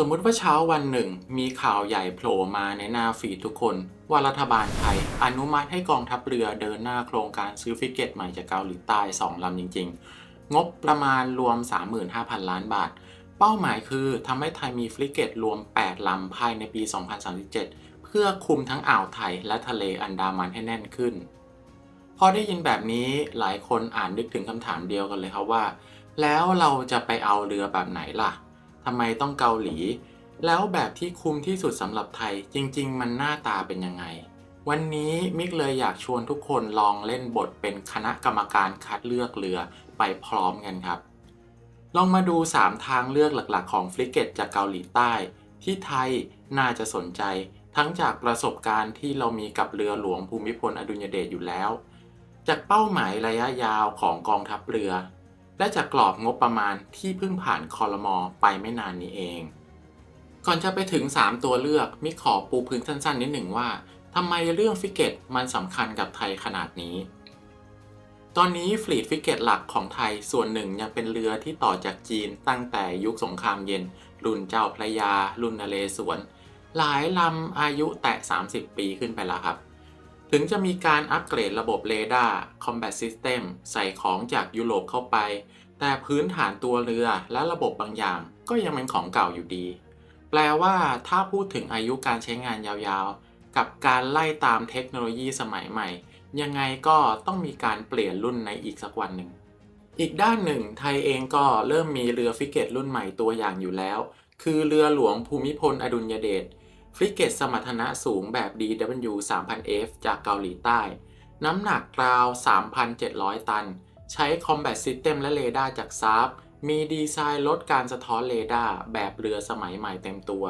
สมมุติว่าเช้าวันหนึ่ง มีข่าวใหญ่โผล่มาในหน้าฟีดทุกคน ว่ารัฐบาลไทย อนุมัติให้กองทัพเรือเดินหน้าโครงการซื้อฟิเกตใหม่จากเกาหลีใต้ 2 ลำจริง ๆ งบประมาณรวม 35,000 ล้านบาท เป้าหมายคือทำให้ไทยมีฟริเกตรวม 8 ลำภายในปี 2037 เพื่อคุมทั้งอ่าวไทยและทะเลอันดามันให้แน่นขึ้น พอได้ยินแบบนี้หลายคนอ่านนึกถึงคำถามเดียวกันเลยครับว่า แล้วเราจะไปเอาเรือแบบไหนล่ะ ทำไมต้องเกาหลี แล้วแบบที่คุ้มที่สุดสำหรับไทยจริง ๆ มันหน้าตาเป็นยังไง วันนี้มิกเลยอยากชวนทุกคนลองเล่นบทเป็นคณะกรรมการคัดเลือกเรือไปพร้อมกันครับ ลองมาดู 3 ทางเลือกหลักๆ ของฟริเกตจากเกาหลีใต้ ที่ไทยน่าจะสนใจ ทั้งจากประสบการณ์ที่เรามีกับเรือหลวงภูมิพลอดุลยเดชอยู่แล้ว จากเป้าหมายระยะยาวของกองทัพเรือ และจากกรอบงบประมาณที่เพิ่งผ่านคอรมอไปไม่นานนี้เอง ก่อนจะไปถึง 3 ตัวเลือกมิขอปูพื้นสั้นๆ นิดหนึ่งว่าทำไมเรื่องฟิกเกตมันสำคัญกับไทยขนาดนี้ ตอนนี้ฟลีดฟิกเกตหลักของไทยส่วนหนึ่งยังเป็นเรือที่ต่อจากจีนตั้งแต่ยุคสงครามเย็น รุ่นเจ้าพระยา รุ่นนเรศวรหลายลำอายุแตะ 30 ปีขึ้นไปแล้วครับ ถึงจะมีการอัปเกรดระบบเรดาร์ Combat System ใส่ของจากยุโรปเข้าไป แต่พื้นฐานตัวเรือและระบบบางอย่างก็ยังเป็นของเก่าอยู่ดี แปลว่าถ้าพูดถึงอายุการใช้งานยาวๆ กับการไล่ตามเทคโนโลยีสมัยใหม่ ยังไงก็ต้องมีการเปลี่ยนรุ่นในอีกสักวันหนึ่ง อีกด้านหนึ่งไทยเองก็เริ่มมีเรือฟิเกตรุ่นใหม่ตัวอย่างอยู่แล้ว คือเรือหลวงภูมิพลอดุลยเดช ฟริเกตสมรรถนะสูงแบบ DW 3000F จากเกาหลีใต้ น้ำหนักราว 3,700 ตัน ใช้ Combat System และเรดาร์จากซาร์มีดีไซน์ลดการสะท้อนเรดาร์แบบเรือสมัยใหม่เต็มตัว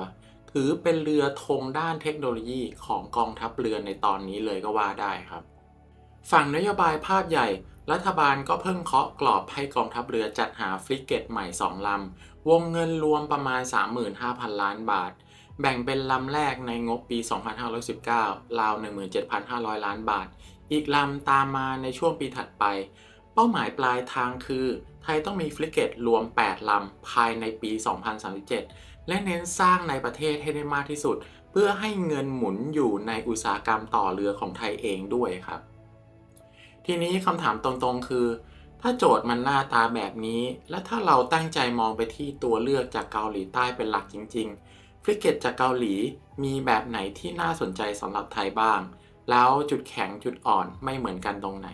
ถือเป็นเรือธงด้านเทคโนโลยีของกองทัพเรือในตอนนี้เลยก็ว่าได้ครับ ฝั่งนโยบายภาพใหญ่ รัฐบาลก็เพิ่งเคาะกรอบให้กองทัพเรือจัดหาฟริเกตใหม่ 2 ลำ วงเงินรวมประมาณ 35,000 ล้านบาท แบ่งเป็นลำแรกในงบปี 2519 ราว 17,500 ล้านบาท อีกลำตามมาในช่วงปีถัดไป เป้าหมายปลายทางคือ ไทยต้องมีฟริเกตรวม 8 ลำ ภายในปี 2037 และเน้นสร้างในประเทศให้ได้มากที่สุด เพื่อให้เงินหมุนอยู่ในอุตสาหกรรมต่อเรือของไทยเองด้วยครับ ทีนี้คำถามตรงๆคือ ถ้าโจทย์มันหน้าตาแบบนี้ และถ้าเราตั้งใจมองไปที่ตัวเลือกจากเกาหลีใต้เป็นหลักจริง ๆ ริเก็ตจากเกาหลีมีแบบไหนที่น่าสนใจสำหรับไทยบ้าง แล้วจุดแข็งจุดอ่อนไม่เหมือนกันตรงไหน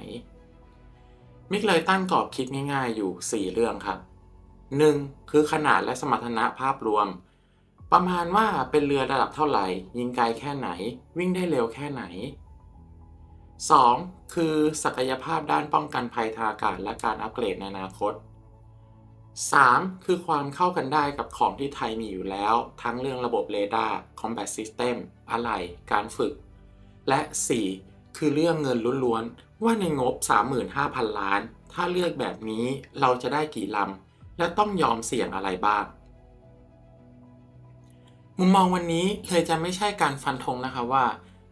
มิกเลยตั้งกรอบคิดง่ายๆอยู่ 4 เรื่องครับ 1. คือขนาดและสมรรถนะภาพรวม ประมาณว่าเป็นเรือระดับเท่าไหร่ ยิงไกลแค่ไหน วิ่งได้เร็วแค่ไหน 2. คือศักยภาพด้านป้องกันภัยทางอากาศและการอัปเกรดในอนาคต 3. คือความเข้ากันได้กับของที่ไทยมีอยู่แล้ว ทั้งเรื่องระบบเรดาร์ Combat System อะไหล่การฝึก และ 4. คือเรื่องเงินล้วนๆ ว่าในงบ 35,000 ล้าน ถ้าเลือกแบบนี้เราจะได้กี่ลำ และต้องยอมเสี่ยงอะไรบ้าง มุมมองวันนี้เลยจะไม่ใช่การฟันธงนะคะว่า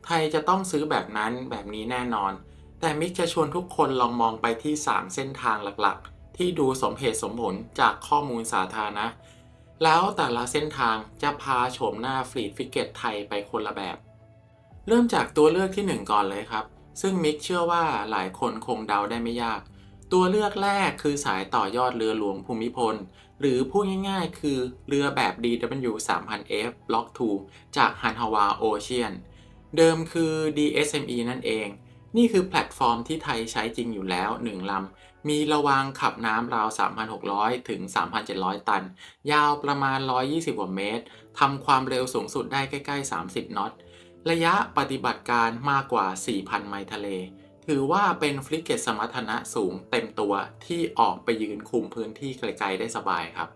ไทยจะต้องซื้อแบบนั้นแบบนี้แน่นอน แต่มิกจะชวนทุกคนลองมองไปที่ 3 เส้นทางหลักๆ ที่ดูสมเหตุสมผลจากข้อมูลสาธารณะ แล้วแต่ละเส้นทางจะพาโฉมหน้าฟลีดฟิกเกตไทยไปคนละแบบ เริ่มจากตัวเลือกที่ 1 ก่อนเลยครับ ซึ่งมิกเชื่อว่าหลายคนคงเดาได้ไม่ยาก ตัวเลือกแรกคือสายต่อยอดเรือหลวงภูมิพล หรือพูดง่ายๆ คือเรือแบบ DW 3000F Block 2 จาก Hanwha Ocean เดิมคือ DSME นั่นเอง นี่คือแพลตฟอร์มที่ไทยใช้จริงอยู่แล้ว 1ลำ มีระวางขับน้ำราว 3,600 ถึง 3,700 ตัน ยาวประมาณ 120 กว่าเมตร ทำความเร็วสูงสุดได้ใกล้ ๆ 30นอต ระยะปฏิบัติการมากกว่า 4,000 ไมล์ทะเล ถือว่าเป็นฟริเกตสมรรถนะสูงเต็มตัวที่ออกไปยืนคุมพื้นที่ไกล ๆ ได้สบายครับ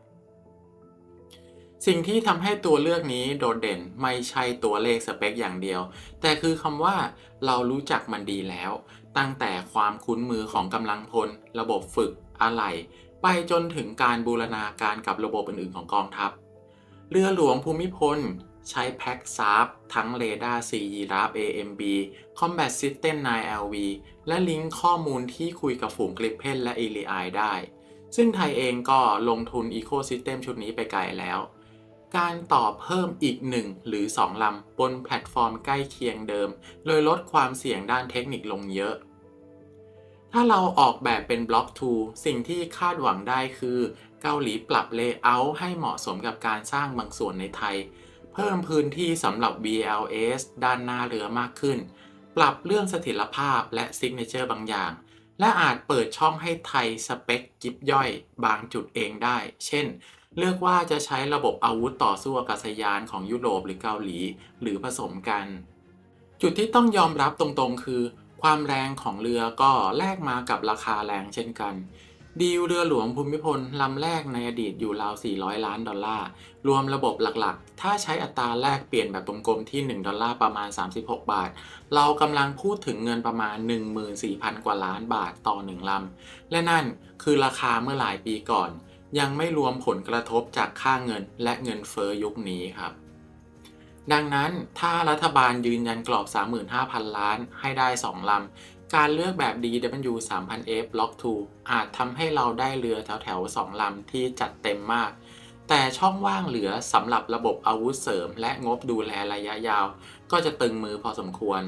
สิ่งที่ทำให้ตัวเลือกนี้โดดเด่นไม่ใช่ตัวเลขสเปคอย่างเดียว แต่คือคำว่าเรารู้จักมันดีแล้ว ตั้งแต่ความคุ้นมือของกำลังพล ระบบฝึกอะไหล่ไปจนถึงการบูรณาการกับระบบอื่นๆ ของกองทัพ เรือหลวงภูมิพล ใช้แพ็กซาร์ทั้งเรดาร์ c ีราฟ AMB Combat System 9LV และลิงก์ข้อมูลที่คุยกับฝูงกริปเพนและเอลีไอได้ ซึ่งไทยเองก็ลงทุน Ecosystem ชุดนี้ไปไกลแล้ว การต่อเพิ่มอีก 1 หรือ 2 ลำ บนแพลตฟอร์มใกล้เคียงเดิม โดยลดความเสี่ยงด้านเทคนิคลงเยอะ ถ้าเราออกแบบเป็นบล็อก2สิ่งที่คาดหวังได้คือ เกาหลีปรับเลเยอร์ให้เหมาะสมกับการสร้างบางส่วนในไทย เพิ่มพื้นที่สำหรับ VLS ด้านหน้าเรือมากขึ้น ปรับเรื่องเสถียรภาพและซิกเนเจอร์บางอย่าง และอาจเปิดช่องให้ไทยสเปคจิบย่อย บางจุดเองได้ เช่น เลือกว่าจะใช้ระบบอาวุธต่อสู้อากาศยานของยุโรปหรือเกาหลี หรือผสมกัน จุดที่ต้องยอมรับตรงๆ คือ ความแรงของเรือก็แลกมากับราคาแรงเช่นกัน ดีลเรือหลวงภูมิพลลำแรกในอดีตอยู่ราว 400 ล้านดอลลาร์ รวมระบบหลักๆ ถ้าใช้อัตราแลกเปลี่ยนแบบกลมๆที่ 1 ดอลลาร์ประมาณ 36 บาท เรากำลังพูดถึงเงินประมาณ 14,000 กว่าล้านบาทต่อ 1ลำ และนั่นคือราคาเมื่อหลายปีก่อน ยังไม่รวมผลกระทบจากค่าเงินและเงินเฟอ้อยุคนี้ครับ ดังนั้นถ้ารัฐบาลยืนยันกรอบ 35,000 ล้านให้ได้ 2 ลำ การเลือกแบบ DW 3000F Block 2 อาจทำให้เราได้เรือแถวๆ2ลำที่จัดเต็มมาก แต่ช่องว่างเหลือสำหรับระบบอาวุธเสริม และงบดูแลระยะยาว ก็จะตึงมือพอสมควร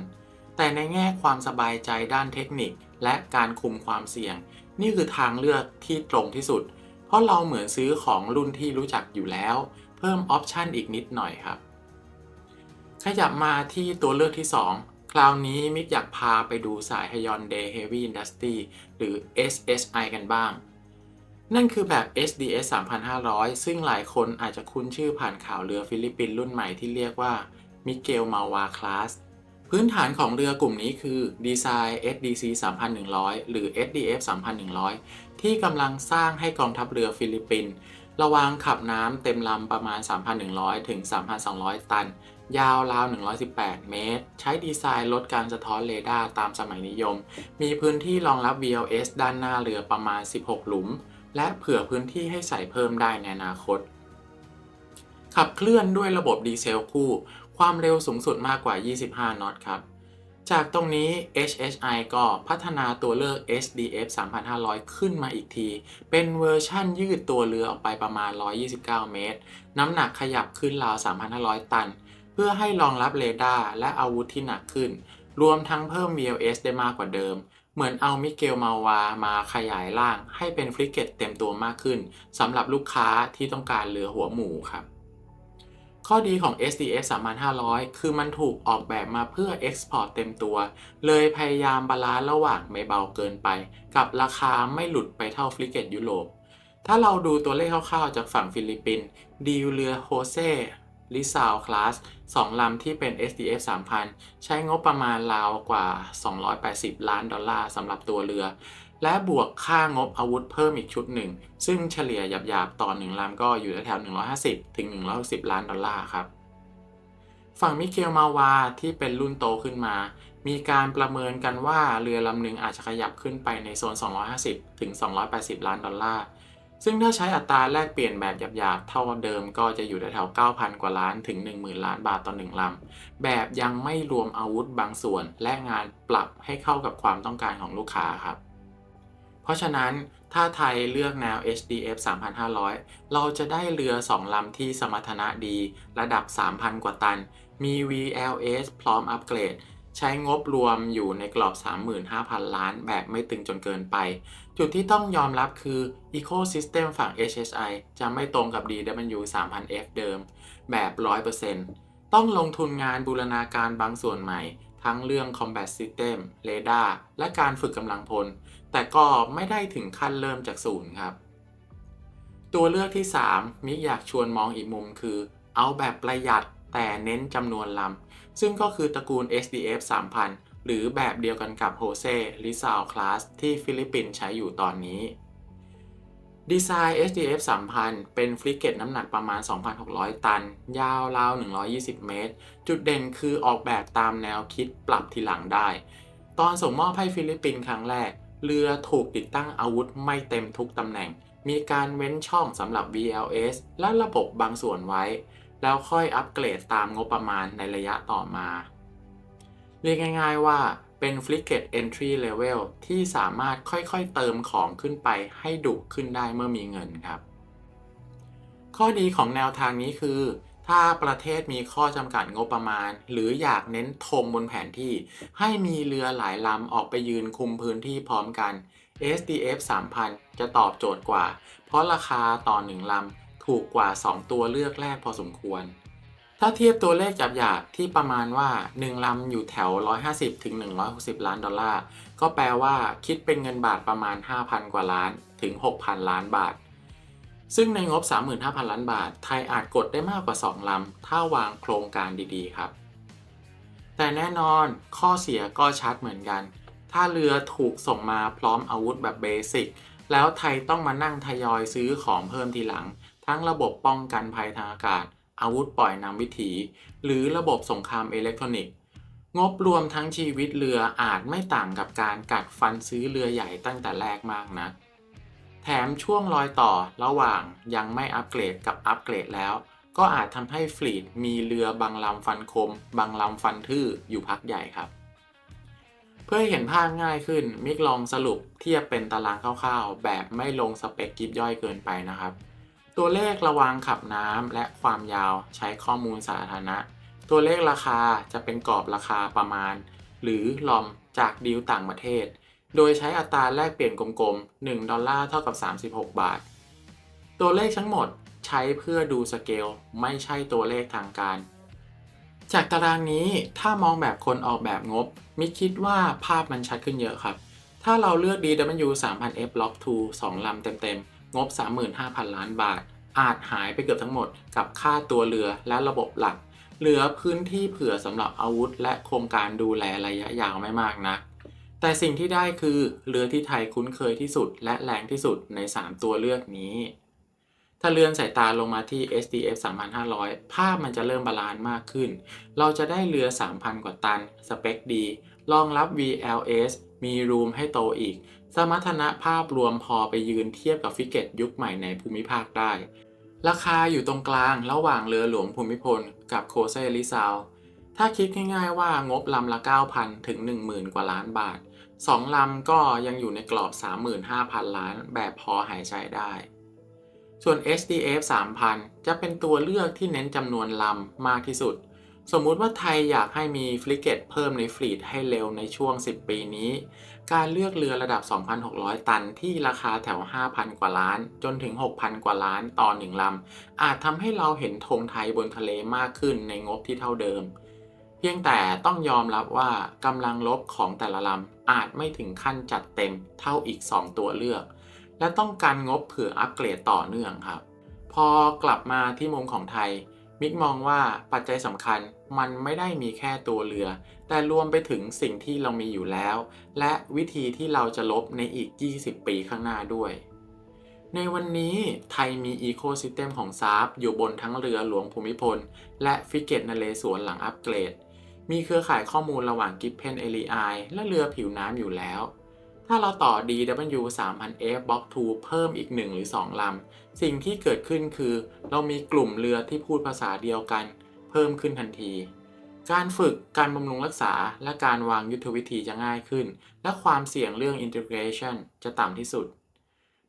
แต่ในแง่ความสบายใจด้านเทคนิค และการคุมความเสี่ยง นี่คือทางเลือกที่ตรงที่สุดเเพราะเราเหมือนซื้อของรุ่นที่รู้จักอยู่แล้ว เพิ่มออปชันอีกนิดหน่อยครับ ขยับมาที่ตัวเลือกที่ 2 คราวนี้มิกอยากพาไปดูสายฮยอนเด Heavy Industry หรือ SSI กันบ้าง นั่นคือแบบ SDS 3,500 ซึ่งหลายคนอาจจะคุ้นชื่อผ่านข่าวเรือฟิลิปปินส์รุ่นใหม่ที่เรียกว่ามิเกลมาวาคลาสพื้นฐานของเรือกลุ่มนี้คือดีไซน์ SDC 3,100 หรือ SDF 3,100 ที่กำลังสร้างให้กองทัพเรือฟิลิปปินส์ระวางขับน้ำเต็มลำประมาณ 3,100 ถึง 3,200 ตัน ยาวราว 118 เมตร ใช้ดีไซน์ลดการสะท้อนเรดาร์ตามสมัยนิยม มีพื้นที่รองรับ VLS ด้านหน้าเรือประมาณ 16 หลุม และเผื่อพื้นที่ให้ใส่เพิ่มได้ในอนาคต ขับเคลื่อนด้วยระบบดีเซลคู่ ความเร็วสูงสุดมากกว่า 25 นอตครับ จากตรงนี้ HHI ก็พัฒนาตัวเลือก SDF 3,500 ขึ้นมาอีกที เป็นเวอร์ชั่นยืดตัวเรือออกไปประมาณ 129 เมตร น้ำหนักขยับขึ้นราว 3,500 ตัน เพื่อให้รองรับเรดาร์และอาวุธที่หนักขึ้น รวมทั้งเพิ่ม VLS ได้มากกว่าเดิม เหมือนเอามิเกลมาวามาขยายร่าง ให้เป็นฟริเกตเต็มตัวมากขึ้นสำหรับลูกค้าที่ต้องการเรือหัวหมูครับ ข้อดีของ SDF 3500 คือมันถูกออกแบบมาเพื่อ Export เต็มตัว เลยพยายามบาลานซ์ระหว่างไม่เบาเกินไป กับราคาไม่หลุดไปเท่าฟริเกตยุโรป ถ้าเราดูตัวเลขคร่าวๆ จากฝั่งฟิลิปปินส์ดีลเรือโฮเซลิซาวคลาส2ลำที่เป็น SDF 3000 ใช้งบประมาณราวกว่า 280 ล้านดอลลาร์สำหรับตัวเรือ และบวกค่างบอาวุธเพิ่มอีกชุดหนึ่ง ซึ่งเฉลี่ยหยาบๆ ต่อ1ลำก็อยู่แถว150 ถึง 160 ล้านดอลลาร์ครับ ฝั่งมิเกลมาวาที่เป็นรุ่นโตขึ้นมา มีการประเมินกันว่าเรือลำหนึ่งอาจจะขยับขึ้นไปในโซน 250 ถึง 280 ล้านดอลลาร์ ซึ่งถ้าใช้อัตราแลกเปลี่ยนแบบหยาบๆ เท่าเดิมก็จะอยู่แถว9,000 กว่าล้านถึง 10,000 ล้านบาทต่อ1ลำ แบบยังไม่รวมอาวุธบางส่วนและงานปรับให้เข้ากับความต้องการของลูกค้าครับ ราะฉะนั้นถ้าไทยเลือกแนว HDF 3,500 เราจะได้เรือ 2 ลำที่สมรรถนะดี ระดับ 3,000 กว่าตัน มี VLS พร้อมอัปเกรด ใช้งบรวมอยู่ในกรอบ 35,000 ล้าน แบบไม่ตึงจนเกินไป จุดที่ต้องยอมรับคือ Ecosystem ฝั่ง HHI จะไม่ตรงกับ DW 3000F เดิม แบบ 100%ต้องลงทุนงานบูรณาการบางส่วนใหม่ ทั้งเรื่อง Combat System Radar และการฝึกกำลังพล แต่ก็ไม่ได้ถึงขั้นเริ่มจากศูนย์ครับ ตัวเลือกที่ 3 มิอยากชวนมองอีกมุมคือ เอาแบบประหยัดแต่เน้นจำนวนลำ ซึ่งก็คือตระกูล SDF 3000 หรือแบบเดียวกันกับ Jose Rizal Class ที่ฟิลิปปินส์ใช้อยู่ตอนนี้ดีไซน์ SDF 3000 เป็นฟริเกตน้ำหนักประมาณ 2,600 ตัน ยาวราว 120 เมตร จุดเด่นคือออกแบบตามแนวคิดปรับทีหลังได้ ตอนส่งมอบให้ฟิลิปปินส์ครั้งแรก เรือถูกติดตั้งอาวุธไม่เต็มทุกตำแหน่ง มีการเว้นช่องสำหรับ VLS และระบบบางส่วนไว้ แล้วค่อยอัปเกรดตามงบประมาณในระยะต่อมา เรียกง่ายๆว่าเป็น Frigate Entry Level ที่สามารถค่อยๆเติมของขึ้นไปให้ดุขึ้นได้เมื่อมีเงินครับ ข้อดีของแนวทางนี้คือ ถ้าประเทศมีข้อจำกัดงบประมาณ หรืออยากเน้นธงบนแผนที่ ให้มีเรือหลายลำออกไปยืนคุมพื้นที่พร้อมกัน SDF 3000 จะตอบโจทย์กว่า เพราะราคาต่อ1ลำถูกกว่า 2 ตัวเลือกแรกพอสมควร ถ้าเทียบตัวเลขจับหยาบๆที่ประมาณว่า 1 ลำอยู่แถว 150ถึง160 ล้านดอลลาร์ ก็แปลว่าคิดเป็นเงินบาทประมาณ 5,000 กว่าล้านถึง 6,000 ล้านบาท ซึ่งในงบ 35,000 ล้านบาท ไทยอาจกดได้มากกว่า 2 ลำ ถ้าวางโครงการดีๆ ครับ แต่แน่นอนข้อเสียก็ชัดเหมือนกัน ถ้าเรือถูกส่งมาพร้อมอาวุธแบบเบสิก แล้วไทยต้องมานั่งทยอยซื้อของเพิ่มทีหลัง ทั้งระบบป้องกันภัยทางอากาศ อาวุธปล่อยนำวิถี หรือระบบสงครามอิเล็กทรอนิกส์ งบรวมทั้งชีวิตเรืออาจไม่ต่างกับการกัดฟันซื้อเรือใหญ่ตั้งแต่แรกมากนะ แถมช่วงรอยต่อระหว่างยังไม่อัปเกรดกับอัปเกรดแล้ว ก็อาจทำให้ฟลีดมีเรือบางลำฟันคม บางลำฟันทื่ออยู่พักใหญ่ครับ เพื่อให้เห็นภาพง่ายขึ้นมิกลองสรุปเทียบเป็นตารางคร่าวๆ แบบไม่ลงสเปคกิฟย่อยเกินไปนะครับ ตัวเลขระวางขับน้ำและความยาวใช้ข้อมูลสาธารณะ ตัวเลขราคาจะเป็นกรอบราคาประมาณ หรือลอมจากดีลต่างประเทศ โดยใช้อัตราแลกเปลี่ยนกลมๆ 1 ดอลลาร์เท่ากับ 36 บาท ตัวเลขทั้งหมดใช้เพื่อดูสเกล ไม่ใช่ตัวเลขทางการ จากตารางนี้ถ้ามองแบบคนออกแบบงบ มิคิดว่าภาพมันชัดขึ้นเยอะครับ ถ้าเราเลือก DW 3000F Block 2 2 ลำเต็มๆ งบ 35,000 ล้านบาท อาจหายไปเกือบทั้งหมดกับค่าตัวเรือและระบบหลัก เหลือพื้นที่เผื่อสำหรับอาวุธ และโครงการดูแลระยะยาวไม่มากนะ แต่สิ่งที่ได้คือเรือที่ไทยคุ้นเคยที่สุดและแรงที่สุดใน 3 ตัวเลือกนี้ ถ้าเลื่อนสายตาลงมาที่ SDF 3,500 ภาพมันจะเริ่มบาลานซ์มากขึ้น เราจะได้เรือ 3,000 กว่าตัน สเปคดี รองรับ VLS มีรูมให้โตอีก สมรรถนะภาพรวมพอไปยืนเทียบกับฟิกเกตยุคใหม่ในภูมิภาคได้ ราคาอยู่ตรงกลางระหว่างเรือหลวงภูมิพล กับโคเซลิซาวถ้าคิดง่ายๆว่างบลำละ 9,000 ถึง 10,000 กว่าล้านบาท 2ลำก็ยังอยู่ในกรอบ 35,000 ล้านแบบพอหายใจได้ ส่วน SDF 3000 จะเป็นตัวเลือกที่เน้นจำนวนลำมากที่สุด สมมุติว่าไทยอยากให้มีฟลิเกตเพิ่มในฟลีดให้เร็วในช่วง 10 ปีนี้ การเลือกเรือระดับ 2,600 ตันที่ราคาแถว 5,000 กว่าล้าน จนถึง 6,000 กว่าล้านต่อ1ลำ อาจทำให้เราเห็นธงไทยบนทะเลมากขึ้นในงบที่เท่าเดิม เพียงแต่ต้องยอมรับว่ากำลังลบของแต่ละลำ อาจไม่ถึงขั้นจัดเต็มเท่าอีก 2 ตัวเลือก และต้องการงบเผื่ออัปเกรดต่อเนื่องครับ พอกลับมาที่มุมของไทย มิกมองว่าปัจจัยสำคัญมันไม่ได้มีแค่ตัวเรือ แต่รวมไปถึงสิ่งที่เรามีอยู่แล้ว และวิธีที่เราจะลบในอีก 20 ปีข้างหน้าด้วยในวันนี้ไทยมีอีโคซิสเต็มของซาร์ฟอยู่บนทั้งเรือหลวงภูมิพล และฟิเกตนเรศวรหลังอัปเกรด มีเครือข่ายข้อมูลระหว่างกิฟเพนเอลีไอและเรือผิวน้ำอยู่แล้ว ถ้าเราต่อ DW 3000F Block 2 เพิ่มอีก 1 หรือ 2 ลำ สิ่งที่เกิดขึ้นคือ เรามีกลุ่มเรือที่พูดภาษาเดียวกัน เพิ่มขึ้นทันที การฝึก การบำรุงรักษา และการวางยุทธวิธีจะง่ายขึ้น และความเสี่ยงเรื่อง integration จะต่ำที่สุด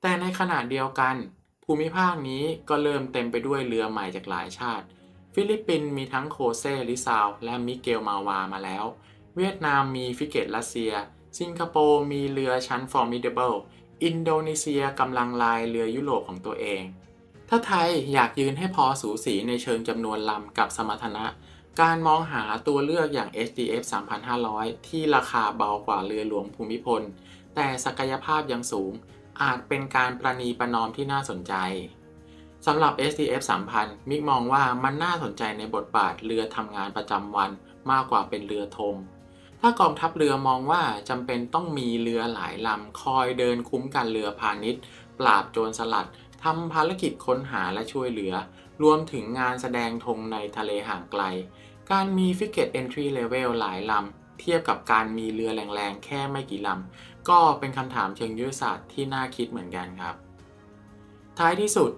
แต่ในขณะเดียวกัน ภูมิภาคนี้ก็เริ่มเต็มไปด้วยเรือใหม่จากหลายชาติ ฟิลิปปินส์มีทั้งโคเซลิซาวและมิเกลมาวามาแล้ว เวียดนามมีฟิเกตรัสเซีย สิงคโปร์มีเรือชั้น Formidable อินโดนีเซียกำลังลายเรือยุโรปของตัวเอง ถ้าไทยอยากยืนให้พอสูสีในเชิงจำนวนลำกับสมรรถนะ การมองหาตัวเลือกอย่าง SDF 3,500 ที่ราคาเบากว่าเรือหลวงภูมิพล แต่ศักยภาพยังสูง อาจเป็นการประนีประนอมที่น่าสนใจ สำหรับ SDF 3000 มิกมองว่ามันน่าสนใจในบทบาทเรือทำงานประจำวันมากกว่าเป็นเรือธง ถ้ากองทัพเรือมองว่าจำเป็นต้องมีเรือหลายลำคอยเดินคุ้มกันเรือพาณิชย์ ปราบโจรสลัดทำภารกิจค้นหาและช่วยเหลือ รวมถึงงานแสดงธงในทะเลห่างไกล การมีฟิกเกต Entry Level หลายลำ เทียบกับการมีเรือแรงๆ แค่ไม่กี่ลำ ก็เป็นคำถามเชิงยุทธศาสตร์ที่น่าคิดเหมือนกันครับ ท้ายที่สุด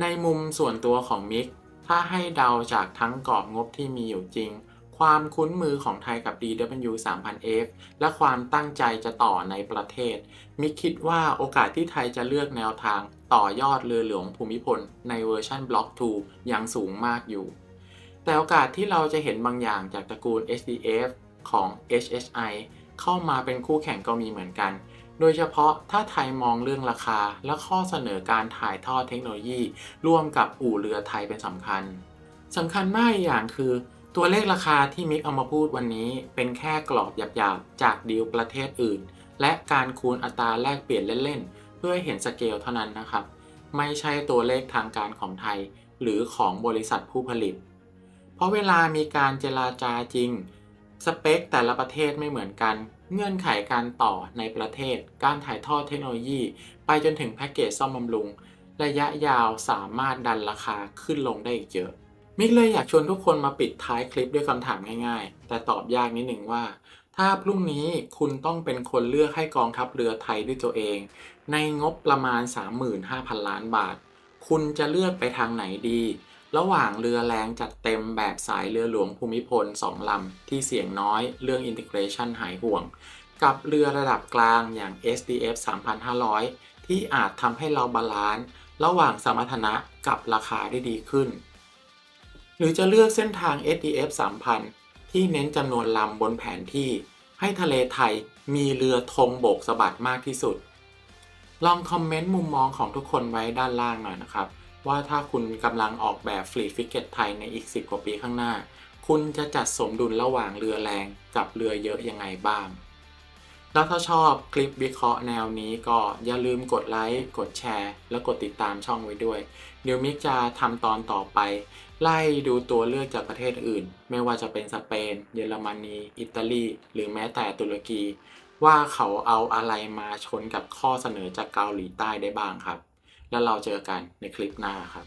ในมุมส่วนตัวของมิก ถ้าให้เดาจากทั้งกรอบงบที่มีอยู่จริง ความคุ้นมือของไทยกับ DW 3000F และความตั้งใจจะต่อในประเทศ มิกคิดว่าโอกาสที่ไทยจะเลือกแนวทางต่อยอดเรือหลวงภูมิพลในเวอร์ชันบล็อก 2 ยังสูงมากอยู่ แต่โอกาสที่เราจะเห็นบางอย่างจากตระกูล HDF ของ HHI เข้ามาเป็นคู่แข่งก็มีเหมือนกัน โดยเฉพาะถ้าไทยมองเรื่องราคา และข้อเสนอการถ่ายทอดเทคโนโลยี ร่วมกับอู่เรือไทยเป็นสำคัญสำคัญมากอย่างคือ ตัวเลขราคาที่มิกเอามาพูดวันนี้ เป็นแค่กรอบหยาบๆ จากดีลประเทศอื่น และการคูณอัตราแลกเปลี่ยนเล่นๆ เพื่อเห็นสเกลเท่านั้นนะครับ ไม่ใช่ตัวเลขทางการของไทย หรือของบริษัทผู้ผลิต เพราะเวลามีการเจราจาจริง สเปคแต่ละประเทศไม่เหมือนกัน เงื่อนไขการต่อในประเทศ การถ่ายทอดเทคโนโลยี ไปจนถึงแพ็กเกจซ่อมบำรุง ระยะยาวสามารถดันราคาขึ้นลงได้อีกเยอะ มิกเลยอยากชวนทุกคนมาปิดท้ายคลิปด้วยคำถามง่ายๆ แต่ตอบยากนิดหนึ่งว่า ถ้าพรุ่งนี้คุณต้องเป็นคนเลือกให้กองทัพเรือไทยด้วยตัวเอง ในงบประมาณ 35,000 ล้านบาท คุณจะเลือกไปทางไหนดี ระหว่างเรือแรงจัดเต็มแบบสายเรือหลวงภูมิพล 2 ลำ ที่เสี่ยงน้อยเรื่องอินทิเกรชันหายห่วง กับเรือระดับกลางอย่าง SDF 3,500 ที่อาจทำให้เราบาลานซ์ระหว่างสมรรถนะกับราคาได้ดีขึ้น หรือจะเลือกเส้นทาง SDF 3,000 ที่เน้นจำนวนลำบนแผนที่ ให้ทะเลไทยมีเรือธงโบกสะบัดมากที่สุด ลองคอมเมนต์มุมมองของทุกคนไว้ด้านล่างหน่อยนะครับ ว่าถ้าคุณกำลังออกแบบฟลีฟิกเก็ตไทยในอีก 10 กว่าปีข้างหน้า คุณจะจัดสมดุลระหว่างเรือแรงกับเรือเยอะยังไงบ้าง แล้วถ้าชอบคลิปวิเคราะห์แนวนี้ก็อย่าลืมกดไลค์กดแชร์ และกดติดตามช่องไว้ด้วย เดี๋ยวมิกจะทำตอนต่อไป ไล่ดูตัวเลือกจากประเทศอื่น ไม่ว่าจะเป็นสเปน เยอรมนี อิตาลี หรือแม้แต่ตุรกี ว่าเขาเอาอะไรมาชนกับข้อเสนอจากเกาหลีใต้ได้บ้างครับ แล้วเราเจอกันในคลิปหน้าครับ